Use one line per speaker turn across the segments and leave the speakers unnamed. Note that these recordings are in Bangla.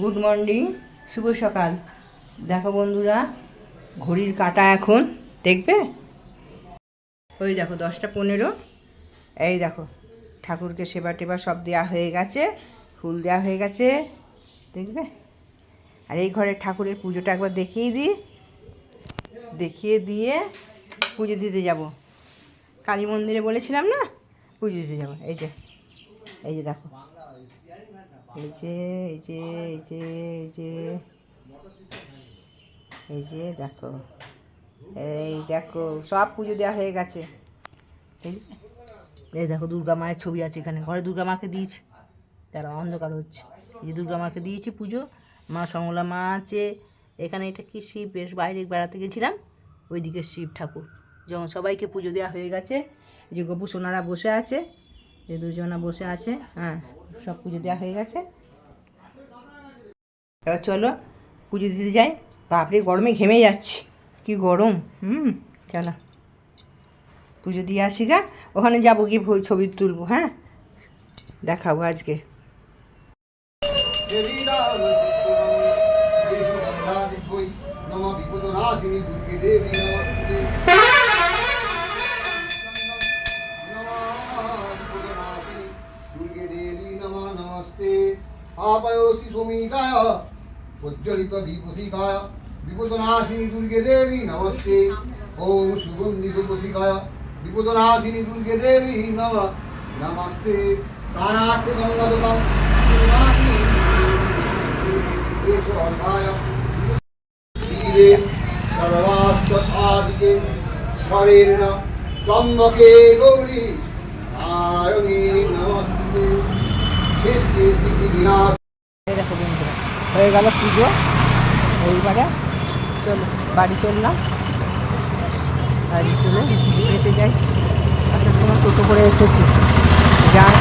গুড মর্নিং শুভ সকাল। দেখো বন্ধুরা, ঘড়ির কাটা এখন, দেখবে? ওই দেখো, দশটা পনেরো। এই দেখো, ঠাকুরকে সেবা টেবা সব দেওয়া হয়ে গেছে, ফুল দেওয়া হয়ে গেছে, দেখবে? আর এই ঘরের ঠাকুরের পুজোটা একবার দেখিয়ে দিই। দেখিয়ে দিয়ে পুজো দিতে যাব। কালী মন্দিরে বলেছিলাম না? পুজো দিতে যাব। এই যে এই যে দেখো। এই যে এই যে এই যে এই যে। এই যে, দেখো। এই দেখো, সব পুজো দেওয়া হয়ে গেছে। এই দেখো, দুর্গা মায়ের ছবি আছে এখানে। ঘরে দুর্গা মাকে দিয়েছি। তারা অন্ধকার হচ্ছে। এই যে দুর্গা মাকে দিয়েছি পুজো। মা সমলা মা আছে। এখানে এটা কি শিব? বেশ বাইরে বেড়াতে গেছিলাম। ওইদিকে শিব ঠাকুর। যখন সবাইকে পুজো দেওয়া হয়ে গেছে। এই যে গপু সোনারা বসে আছে। এই দুজনা বসে আছে। হ্যাঁ। সব পুজো দেওয়া হয়ে গেছে। এবার চলো পুজো দিতে যাই। বাপরে, গরমে ঘেমে যাচ্ছি। কি গরম, হুম, চলো। পুজো দিয়ে আসি গা। ওখানে যাব গিয়ে ছবি তুলবো হ্যাঁ? দেখাবো আজকে।
দেবী আপায়োসি সমিকায় প্রজ্বলিত দীপশিখায় বিপদনাশিনী দুর্গে দেবী, নমস্তে। ওম সুগন্ধিত প্রশিখায় বিপদনাশিনী দুর্গে দেবী, নম, নমস্তে। প্রাণার্থ গঙ্গাদতম ধীরে সর্বাস্ত সাদিকে শরেণ তম্বকে গৌরী। আয়নে নমস্তে।
হয়ে গেল পুজো। এইবারে চলো, বাড়ি চললাম। বাড়ি চলে হেঁটে যাই। আসার সময় টোটো করে এসেছি। যাই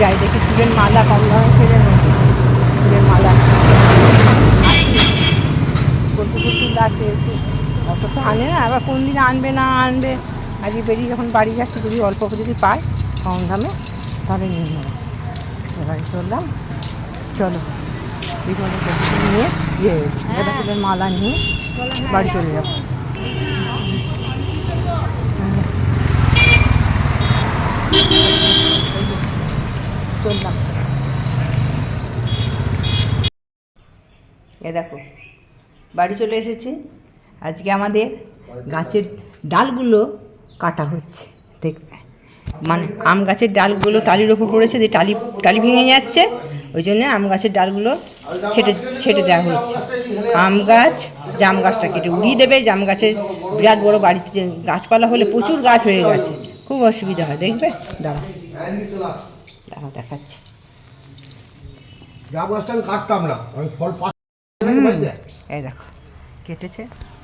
যাই দেখি ফুলের মালা, কম দামে নেই ফুলের মালা। কত ফুল আছে অত তো আনে না, আবার কোন দিন আনবে না আনবে। আজকে বেরিয়ে যখন বাড়ি যাচ্ছি, যদি অল্প যদি পাই কম দামে। তাহলে নিয়ে নেব। এবারে চললাম। চলো নিয়ে ইয়ে গাঁদা ফুলের মালা নিয়ে বাড়ি চলে যাব। চললাম। এ দেখো, বাড়ি চলে এসেছি। আজকে আমাদের গাছের ডালগুলো কাটা হচ্ছে দেখবে মানে আম গাছের ডালগুলো টালির ওপর পড়েছে যে টালি টালি ভেঙে যাচ্ছে ওই জন্য আম গাছের ডালগুলো ছেটে ছেটে দেওয়া হচ্ছে। আম গাছ জাম গাছটা কেটে উড়িয়ে দেবে জাম গাছের বিরাট বড় বাড়িতে যে গাছপালা হলে প্রচুর গাছ হয়ে গেছে। খুব অসুবিধা হয় দেখবে? দাঁড়া। দাঁড়া দেখাচ্ছি।
যা গাছটা আমি কাটতাম না আমি ফল
এই দেখো কেটেছে।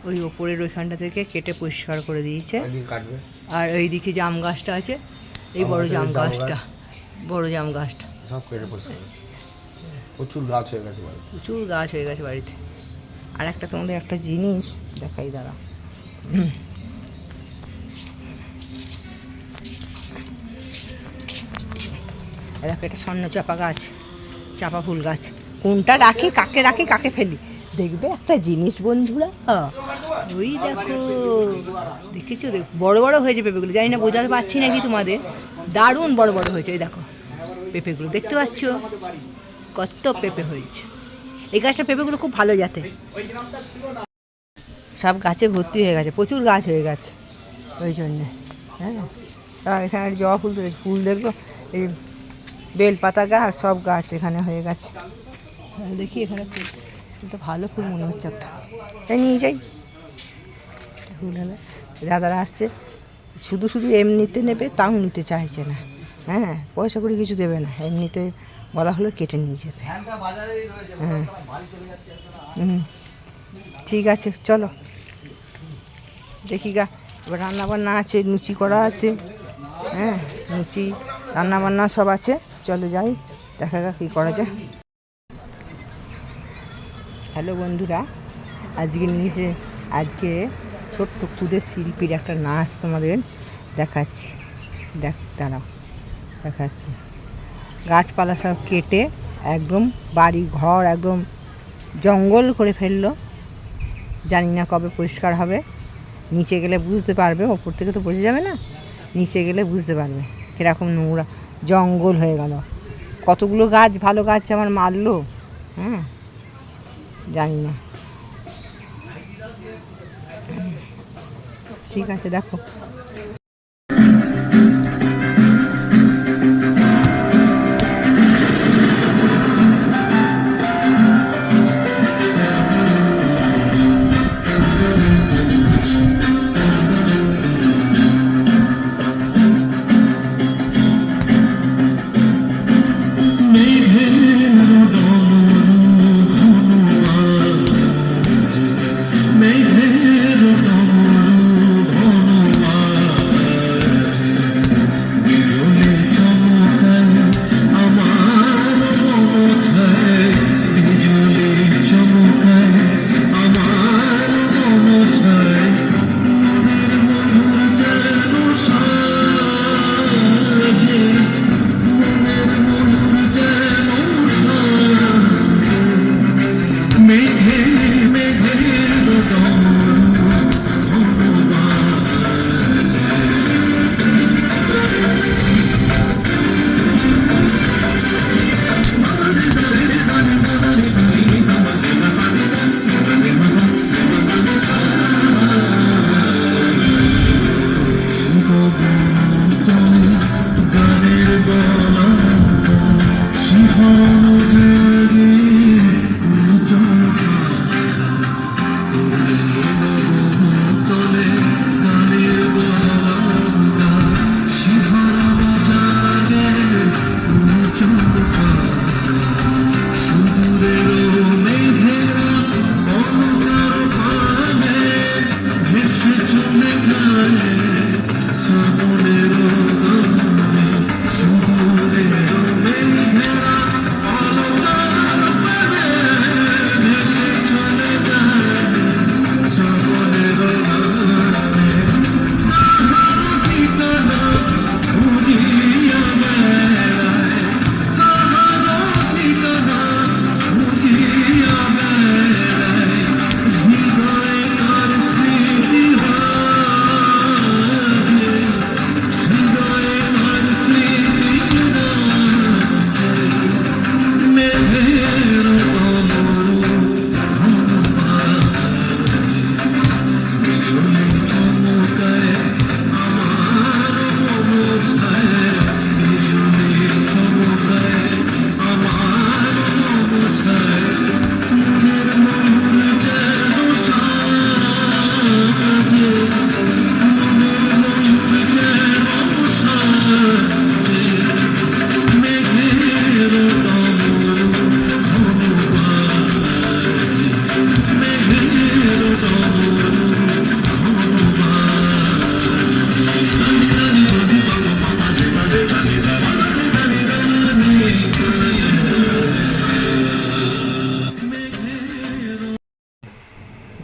ওই ওপরের ওইখানটা থেকে কেটে পরিষ্কার করে দিয়েছে।
কাটবে।
আর এইদিকে জাম গাছটা আছে এই বড় জাম গাছটা বড় জাম গাছটা।
সব কেটে পড়ছে। প্রচুর গাছ হয়ে গেছে বাড়ি
প্রচুর গাছ হয়ে গেছে বাড়িতে। আর একটা তোমাদের একটা জিনিস দেখাই দাঁড়া দেখো এটা স্বর্ণ চাপা গাছ চাপা ফুল গাছ। কোনটা রাখি কাকে রাখি কাকে ফেলি? দেখবে একটা জিনিস বন্ধুরা? ওই দেখো, দেখেছ? দেখ, বড় বড় হয়েছে পেঁপেগুলো। জানি না, বোঝাতে পারছি নাকি তোমাদের? দারুণ বড় বড় হয়েছে, এই দেখো। পেঁপেগুলো, দেখতে পাচ্ছ? কত পেঁপে হয়েছে। এই গাছটা পেঁপেগুলো খুব ভালো যাতে সব গাছে ভর্তি হয়ে গেছে, প্রচুর গাছ হয়ে গেছে, ওই জন্যে। হ্যাঁ? আর এখানে জবা ফুল তো ফুল দেখল? এই বেলপাতা গাছ, সব গাছ এখানে হয়ে গেছে। দেখি এখানে ফুল ভালো ফুল মনে হচ্ছে একটা। তাই নিয়ে যাই। ফুল হলে। দাদারা আসছে, শুধু শুধু এমনিতে নেবে, তাও নিতে চাইছে না। হ্যাঁ পয়সা করে কিছু দেবে না। এমনিতে বলা হলো কেটে নিয়ে যেতে। হ্যাঁ। হুম। ঠিক আছে, চলো। দেখি গা, এবার রান্নাবান্না আছে, লুচি করা আছে। হ্যাঁ লুচি, রান্নাবান্না সব আছে। চলো যাই, দেখা যাক কী করা যায়। হ্যালো বন্ধুরা, আজকে নিয়ে আজকে ছোট্ট খুদের শিল্পীর একটা নাচ তোমাদের দেখাচ্ছি। দেখ, দাঁড়াও, দেখাচ্ছি। গাছপালা সব কেটে
একদম বাড়ি ঘর একদম জঙ্গল করে ফেলল। জানি না কবে পরিষ্কার হবে। নিচে গেলে বুঝতে পারবে, ওপর থেকে তো বোঝা যাবে না। নিচে গেলে বুঝতে পারবে কীরকম নোংরা জঙ্গল হয়ে গেল। কতগুলো গাছ, ভালো গাছ আমার মারলো হ্যাঁ জানি না। ঠিক আছে দেখো।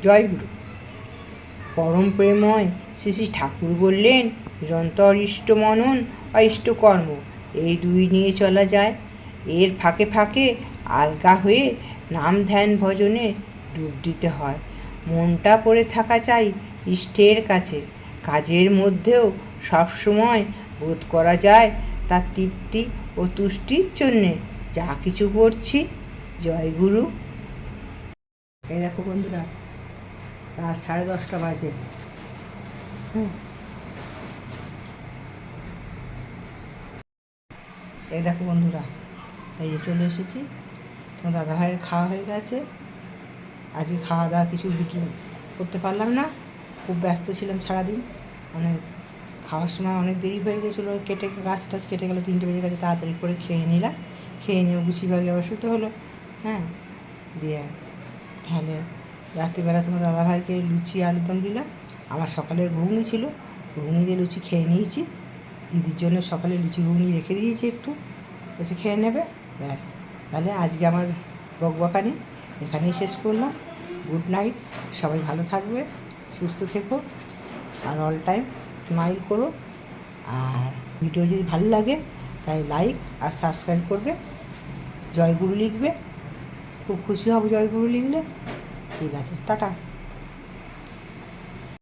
জয় গুরু পরম প্রেময় শ্রী শ্রী ঠাকুর বললেন নিরন্তর ইষ্ট মনন অইষ্ট কর্ম এই দুই নিয়ে চলা যায়। এর ফাঁকে ফাঁকে আলগা হয়ে নাম ধ্যান ভজনে ডুব দিতে হয়। মনটা পড়ে থাকা চাই ইষ্টের কাছে। কাজের মধ্যেও সবসময় বোধ করা যায় তার তৃপ্তি ও তুষ্টির জন্যে। যা কিছু করছি জয়গুরু এই দেখো বন্ধুরা রাত সাড়ে দশটা বাজে। এই দেখো বন্ধুরা, এই যে চলে এসেছি। তোমার দাদা ভাইয়ের খাওয়া হয়ে গেছে। আজকে খাওয়া দাওয়া কিছু কিছু করতে পারলাম না। খুব ব্যস্ত ছিলাম সারাদিন। মানে খাওয়ার সময় অনেক দেরি হয়ে গেছিল। কেটে গাছ টাছ কেটে গেলো, তিনটে বেজে গেছে, তাড়াতাড়ি করে খেয়ে নিলাম। খেয়ে নিয়ে গুছিয়ে ভাগে অসুস্থ হলো। হ্যাঁ দিয়ে তাহলে রাত্রিবেলা তোমার দাদাভাইকে লুচি আলুদম দিলাম। আমার সকালের ঘুগনি ছিল। ঘুগনি দিয়ে লুচি খেয়ে নিয়েছি। দিদির জন্য সকালে লুচি ঘুগনি রেখে দিয়েছি একটু। এসে খেয়ে নেবে। ব্যাস। তাহলে আজকে আমার বকবকানি। এখানেই শেষ করলাম। Good night. সবাই ভালো থাকবে, সুস্থ থেকো। আর অল টাইম স্মাইল করো। আর ভিডিও যদি ভালো লাগে, তাই লাইক আর সাবস্ক্রাইব করবে।
জয়গুরু লিখবে। খুব খুশি হব জয়গুরু লিখলে। ঠিক আছে টাটা।